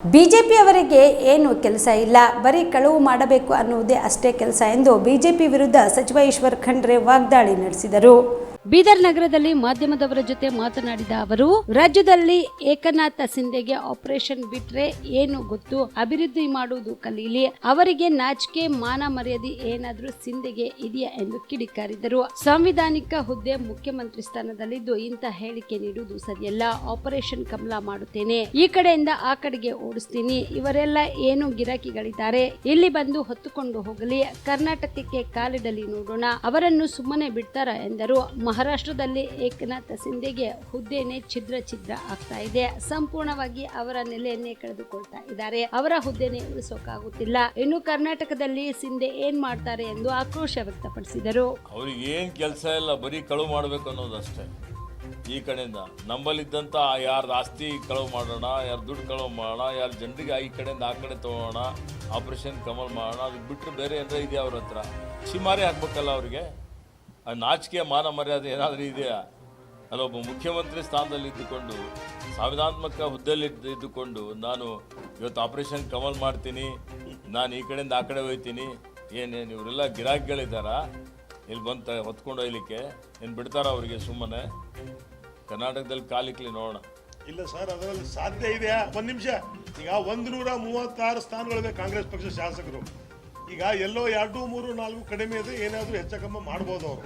ಬಿಜೆಪಿಯವರಿಗೆ ಏನು ಕೆಲಸ ಇಲ್ಲ, ಬರೀ ಕಳುವು ಮಾಡಬೇಕು ಅನ್ನುವುದೇ ಅಷ್ಟೇ ಕೆಲಸ ಎಂದು ಬಿಜೆಪಿ ವಿರುದ್ಧ ಸಚಿವ ಈಶ್ವರ್ ಖಂಡ್ರೆ ವಾಗ್ದಾಳಿ ನಡೆಸಿದರು. ಬೀದರ್ ನಗರದಲ್ಲಿ ಮಾಧ್ಯಮದವರ ಜೊತೆ ಮಾತನಾಡಿದ ಅವರು, ರಾಜ್ಯದಲ್ಲಿ ಏಕನಾಥ ಸಿಂಧೆಗೆ ಆಪರೇಷನ್ ಬಿಟ್ರೆ ಏನು ಗೊತ್ತು? ಅಭಿವೃದ್ಧಿ ಮಾಡುವುದು ಕಲೀಲಿ. ಅವರಿಗೆ ನಾಚಿಕೆ, ಮಾನ ಮರ್ಯಾದೆ ಏನಾದ್ರೂ ಸಿಂಧೆಗೆ ಇದೆಯಾ ಎಂದು ಕಿಡಿಕಾರಿದರು. ಸಾಂವಿಧಾನಿಕ ಹುದ್ದೆ ಮುಖ್ಯಮಂತ್ರಿ ಸ್ಥಾನದಲ್ಲಿದ್ದು ಇಂತಹ ಹೇಳಿಕೆ ನೀಡುವುದು ಸರಿಯಲ್ಲ. ಆಪರೇಷನ್ ಕಮಲ ಮಾಡುತ್ತೇನೆ. ಈ ಕಡೆಯಿಂದ ಆ ಕಡೆಗೆ ಓಡಿಸ್ತೀನಿ. ಇವರೆಲ್ಲ ಏನು ಗಿರಾಕಿಗಳಿದ್ದಾರೆ? ಇಲ್ಲಿ ಬಂದು ಹೊತ್ತುಕೊಂಡು ಹೋಗಲಿ. ಕರ್ನಾಟಕಕ್ಕೆ ಕಾಲಿಡಲಿ ನೋಡೋಣ. ಅವರನ್ನು ಸುಮ್ಮನೆ ಬಿಡ್ತಾರ ಎಂದರು ಮಹಾರಾಷ್ಟ್ರದಲ್ಲಿ ಏಕನಾಥ ಸಿಂಧೆಗೆ ಹುದ್ದೆನೆ ಛಿದ್ರ ಛಿದ್ರ ಆಗ್ತಾ ಇದೆ. ಸಂಪೂರ್ಣವಾಗಿ ಅವರ ನೆಲೆಯನ್ನೇ ಕಳೆದುಕೊಳ್ತಾ ಇದ್ದಾರೆ. ಅವರ ಹುದ್ದೆನೆ ಉಳಿಸೋಕಾಗುತ್ತಿಲ್ಲ. ಇನ್ನು ಕರ್ನಾಟಕದಲ್ಲಿ ಸಿಂಧೆ ಏನ್ ಮಾಡ್ತಾರೆ ಎಂದು ಆಕ್ರೋಶ ವ್ಯಕ್ತಪಡಿಸಿದರು. ಅವ್ರಿಗೆ ಏನ್ ಕೆಲಸ ಇಲ್ಲ, ಬರೀ ಕಳುವು ಮಾಡಬೇಕು ಅನ್ನೋದಷ್ಟೇ. ಈ ಕಡೆಯಿಂದ ನಮ್ಮಲ್ಲಿದ್ದಂಥ ಯಾರ್ದು ಆಸ್ತಿ ಕಳವು ಮಾಡೋಣ, ಯಾರು ದುಡ್ಡು ಕಳುವು ಮಾಡೋಣ, ಯಾರು ಜನರಿಗೆ ಈ ಕಡೆಯಿಂದ ಆ ಕಡೆ ತೊಗೊಳೋಣ ಆಪರೇಷನ್ ಕಮಲ್ ಮಾಡೋಣ ಅದಕ್ಕೆ ಬಿಟ್ಟರೆ ಬೇರೆ ಏನಾರ ಇದೆಯಾ ಅವ್ರ ಹತ್ರ? ಚಿಮಾರಿ ಹಾಕ್ಬೇಕಲ್ಲ ಅವ್ರಿಗೆ? ಆ ನಾಚಿಕೆ ಮಾನ ಮರ್ಯಾದೆ ಏನಾದರೂ ಇದೆಯಾ? ಅಲ್ಲೊಬ್ಬ ಮುಖ್ಯಮಂತ್ರಿ ಸ್ಥಾನದಲ್ಲಿ ಇದ್ದುಕೊಂಡು ಸಂವಿಧಾನಾತ್ಮಕ ಹುದ್ದೆಯಲ್ಲಿ ಇದ್ದುಕೊಂಡು, ನಾನು ಇವತ್ತು ಆಪರೇಷನ್ ಕಮಲ್ ಮಾಡ್ತೀನಿ, ನಾನು ಈ ಕಡೆಯಿಂದ ಆ ಕಡೆ ಹೋಗ್ತೀನಿ ಏನೇನು ಇವರೆಲ್ಲ ಗಿರಾಕಿಗಳಿದ್ದಾರಾ? ಇಲ್ಲಿ ಬಂತ ಹೊತ್ಕೊಂಡು ಹೋಗ್ಲಿಕ್ಕೆ ಏನು ಬಿಡ್ತಾರ ಅವರಿಗೆ ಸುಮ್ಮನೆ? ಕರ್ನಾಟಕದಲ್ಲಿ ಕಾಲಿಕ್ಲಿ ನೋಡೋಣ. ಇಲ್ಲ ಸರ್, ಅದರಲ್ಲಿ ಸಾಧ್ಯ ಇದೆಯಾ? ಒಂದು ನಿಮಿಷ. ಈಗ ಒಂದು ನೂರ ಮೂವತ್ತಾರು ಸ್ಥಾನಗಳಿದೆ ಕಾಂಗ್ರೆಸ್ ಪಕ್ಷ ಶಾಸಕರು. ಈಗ ಎಲ್ಲೋ ಎರಡು ಮೂರು ನಾಲ್ಕು ಕಡಿಮೆ ಇದೆ ಏನಾದರೂ ಹೆಚ್ಚ ಕಮ್ಮಿ ಮಾಡ್ಬೋದು ಅವರು.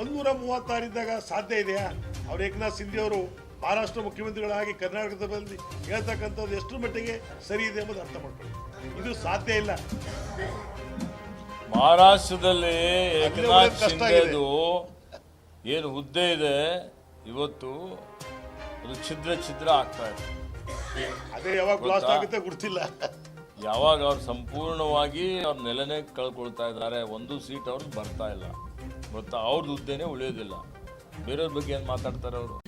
ಒಂದು ನೂರ ಮೂವತ್ತಾರು ಇದ್ದಾಗ ಸಾಧ್ಯ ಇದೆಯಾ? ಅವ್ರು ಏಕನಾಥ್ ಸಿಂಧೆ ಅವರು ಮಹಾರಾಷ್ಟ್ರ ಮುಖ್ಯಮಂತ್ರಿಗಳಾಗಿ ಕರ್ನಾಟಕದಲ್ಲಿ ಹೇಳ್ತಕ್ಕಂಥದ್ದು ಎಷ್ಟು ಮಟ್ಟಿಗೆ ಸರಿ ಇದೆ ಎಂಬುದು ಅರ್ಥ ಮಾಡ್ಕೊಳ್ಳಿ. ಇದು ಸಾಧ್ಯ ಇಲ್ಲ. ಮಹಾರಾಷ್ಟ್ರದಲ್ಲಿ ಏಕನಾಥ್. ಶಿಂದೆದು ಏನು ಹುದ್ದೆ ಇದೆ ಇವತ್ತು ಅದು ಛಿದ್ರ ಛಿದ್ರ ಆಗ್ತಾ ಇದೆ. ಅದೇ ಯಾವಾಗ ಬ್ಲಾಸ್ಟ್ ಗೊತ್ತಾ? ಆಗುತ್ತೆ ಗೊತ್ತಿಲ್ಲ. ಯಾವಾಗ ಅವ್ರು ಸಂಪೂರ್ಣವಾಗಿ ಅವ್ರ ನೆಲೆನೇ ಕಳ್ಕೊಳ್ತಾ ಇದ್ದಾರೆ, ಒಂದು ಸೀಟ್ ಅವ್ರಿಗೆ ಬರ್ತಾ ಇಲ್ಲ. ಗೊತ್ತಾ ಅವ್ರದ್ದು ಹುದ್ದೆನೇ ಉಳಿಯೋದಿಲ್ಲ. ಬೇರೆಯವ್ರ ಬಗ್ಗೆ ಏನು ಮಾತಾಡ್ತಾರೆ ಅವರು?